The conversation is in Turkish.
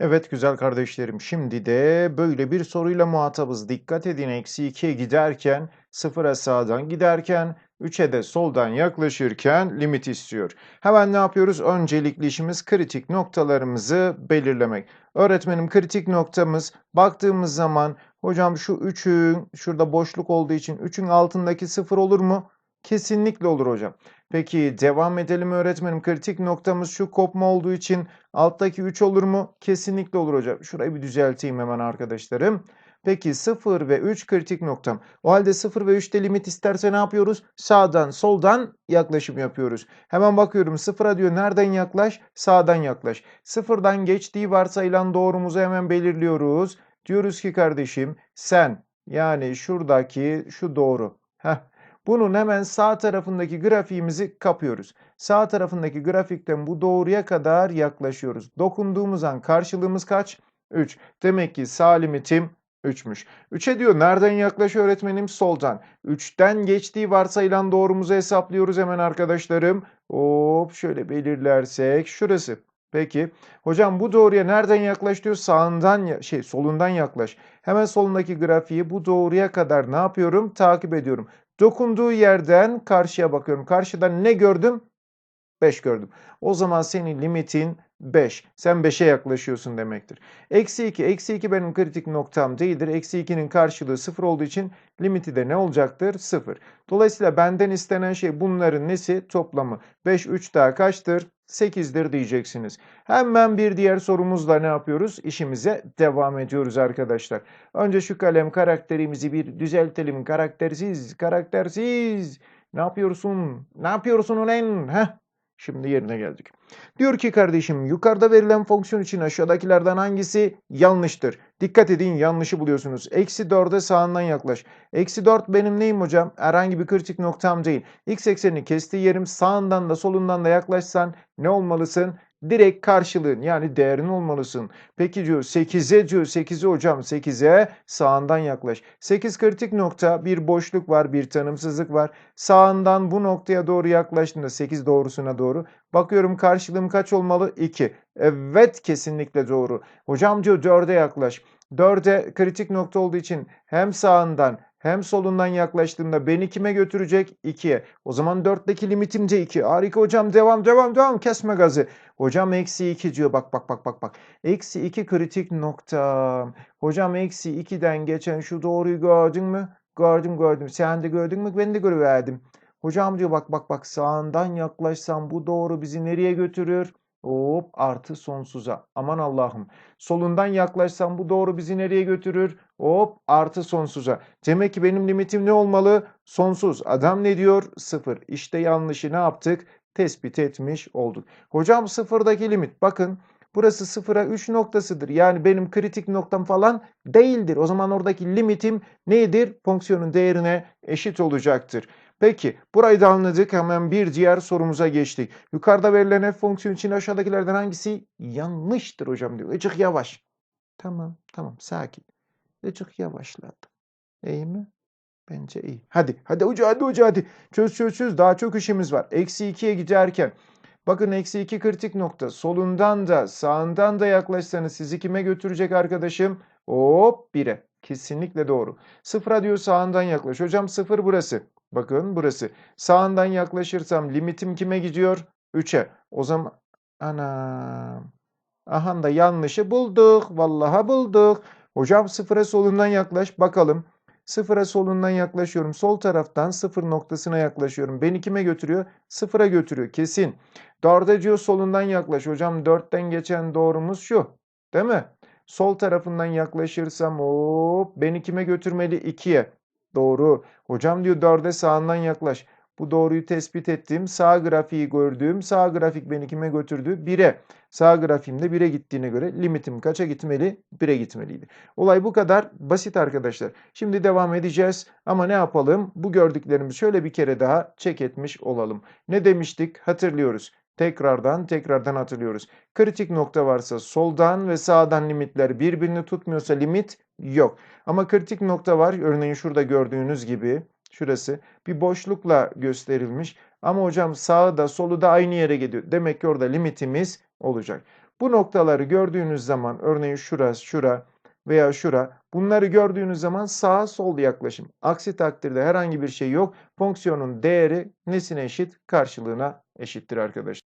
Evet güzel kardeşlerim, şimdi de böyle bir soruyla muhatabız. Dikkat edin eksi 2'ye giderken, 0'a sağdan giderken, 3'e de soldan yaklaşırken limit istiyor. Hemen ne yapıyoruz? Öncelikli işimiz kritik noktalarımızı belirlemek. Öğretmenim kritik noktamız baktığımız zaman hocam şu 3'ün şurada boşluk olduğu için 3'ün altındaki 0 olur mu? Kesinlikle olur hocam. Peki devam edelim öğretmenim. Kritik noktamız şu kopma olduğu için alttaki 3 olur mu? Kesinlikle olur hocam. Şurayı bir düzelteyim hemen arkadaşlarım. Peki 0 ve 3 kritik noktam. O halde 0 ve 3'te limit isterse ne yapıyoruz? Sağdan soldan yaklaşım yapıyoruz. Hemen bakıyorum 0'a diyor nereden yaklaş? Sağdan yaklaş. 0'dan geçtiği varsayılan doğrumuzu hemen belirliyoruz. Diyoruz ki kardeşim sen yani şuradaki şu doğru. Heh, bunun hemen sağ tarafındaki grafiğimizi kapıyoruz. Sağ tarafındaki grafikten bu doğruya kadar yaklaşıyoruz. Dokunduğumuz an karşılığımız kaç? 3. Demek ki sağ limitim 3'müş. 3'e diyor nereden yaklaşıyor öğretmenim? Soldan. 3'ten geçtiği varsayılan doğrumuzu hesaplıyoruz hemen arkadaşlarım. Hop şöyle belirlersek şurası. Peki. Hocam bu doğruya nereden yaklaş diyor? Sağından şey solundan yaklaş. Hemen solundaki grafiği bu doğruya kadar ne yapıyorum? Takip ediyorum. Dokunduğu yerden karşıya bakıyorum. Karşıdan ne gördüm? 5 gördüm. O zaman senin limitin 5. Sen 5'e yaklaşıyorsun demektir. Eksi 2. Eksi 2 benim kritik noktam değildir. Eksi 2'nin karşılığı 0 olduğu için limiti de ne olacaktır? 0. Dolayısıyla benden istenen şey bunların nesi? Toplamı. 5, 3 daha kaçtır? 8'dir diyeceksiniz. Hemen bir diğer sorumuzla ne yapıyoruz? İşimize devam ediyoruz arkadaşlar. Önce şu kalem karakterimizi bir düzeltelim. Karaktersiz, karaktersiz. Ne yapıyorsun? Ne yapıyorsun ulan? Heh. Şimdi yerine geldik. Diyor ki kardeşim yukarıda verilen fonksiyon için aşağıdakilerden hangisi yanlıştır? Dikkat edin yanlışı buluyorsunuz. Eksi 4'e sağından yaklaş. Eksi 4 benim neyim hocam? Herhangi bir kritik noktam değil. X eksenini kestiği yerim sağından da solundan da yaklaşsan ne olmalısın? Direkt karşılığın yani değerin olmalısın. Peki diyor 8'e diyor 8'e hocam 8'e sağından yaklaş. 8 kritik nokta bir boşluk var bir tanımsızlık var. Sağından bu noktaya doğru yaklaştığında 8 doğrusuna doğru. Bakıyorum karşılığım kaç olmalı? 2. Evet kesinlikle doğru. Hocam diyor 4'e yaklaş. 4'e kritik nokta olduğu için hem sağından hem solundan yaklaştığımda beni kime götürecek? 2'ye. O zaman 4'teki limitim de 2. Harika hocam devam devam devam kesme gazı. Hocam eksi 2 diyor bak bak bak bak bak. Eksi 2 kritik nokta. Hocam eksi 2'den geçen şu doğruyu gördün mü? Gördüm gördüm. Sen de gördün mü? Ben de görüverdim. Hocam diyor bak bak bak sağından yaklaşsam bu doğru bizi nereye götürür? Hop artı sonsuza. Aman Allah'ım. Solundan yaklaşsam bu doğru bizi nereye götürür? Hop artı sonsuza. Demek ki benim limitim ne olmalı? Sonsuz. Adam ne diyor? Sıfır. İşte yanlışı ne yaptık? Tespit etmiş olduk. Hocam sıfırdaki limit. Bakın burası sıfıra 3 noktasıdır. Yani benim kritik noktam falan değildir. O zaman oradaki limitim nedir? Fonksiyonun değerine eşit olacaktır. Peki burayı da anladık. Hemen bir diğer sorumuza geçtik. Yukarıda verilen f fonksiyonu için aşağıdakilerden hangisi yanlıştır hocam diyor. Icık yavaş. Tamam tamam sakin. Icık yavaşladı. İyi mi? Bence iyi. Hadi hadi hoca hadi hoca hadi. Çöz çöz çöz daha çok işimiz var. Eksi 2'ye giderken. Bakın eksi 2 kritik nokta. Solundan da sağından da yaklaşsanız sizi kime götürecek arkadaşım? Hop 1'e. Kesinlikle doğru. Sıfıra diyor sağından yaklaş. Hocam sıfır burası. Bakın burası. Sağından yaklaşırsam limitim kime gidiyor? 3'e. O zaman anam. Aha da yanlışı bulduk. Vallahi bulduk. Hocam sıfıra solundan yaklaş. Bakalım. Sıfıra solundan yaklaşıyorum. Sol taraftan sıfır noktasına yaklaşıyorum. Beni kime götürüyor? Sıfıra götürüyor. Kesin. Dörde diyor solundan yaklaş. Hocam dörtten geçen doğrumuz şu. Değil mi? Sol tarafından yaklaşırsam hop beni kime götürmeli? 2'ye. Doğru. Hocam diyor 4'e sağından yaklaş. Bu doğruyu tespit ettim. Sağ grafiği gördüğüm sağ grafik beni kime götürdü? 1'e. Sağ grafiğimde 1'e gittiğine göre limitim kaça gitmeli? 1'e gitmeliydi. Olay bu kadar basit arkadaşlar. Şimdi devam edeceğiz ama ne yapalım? Bu gördüklerimizi şöyle bir kere daha çek etmiş olalım. Ne demiştik? Hatırlıyoruz. Tekrardan tekrardan hatırlıyoruz. Kritik nokta varsa soldan ve sağdan limitler birbirini tutmuyorsa limit yok. Ama kritik nokta var. Örneğin şurada gördüğünüz gibi şurası bir boşlukla gösterilmiş. Ama hocam sağı da solu da aynı yere gidiyor. Demek ki orada limitimiz olacak. Bu noktaları gördüğünüz zaman örneğin şurası, şura veya şura bunları gördüğünüz zaman sağa sol yaklaşım. Aksi takdirde herhangi bir şey yok. Fonksiyonun değeri nesine eşit? Karşılığına eşittir arkadaşlar.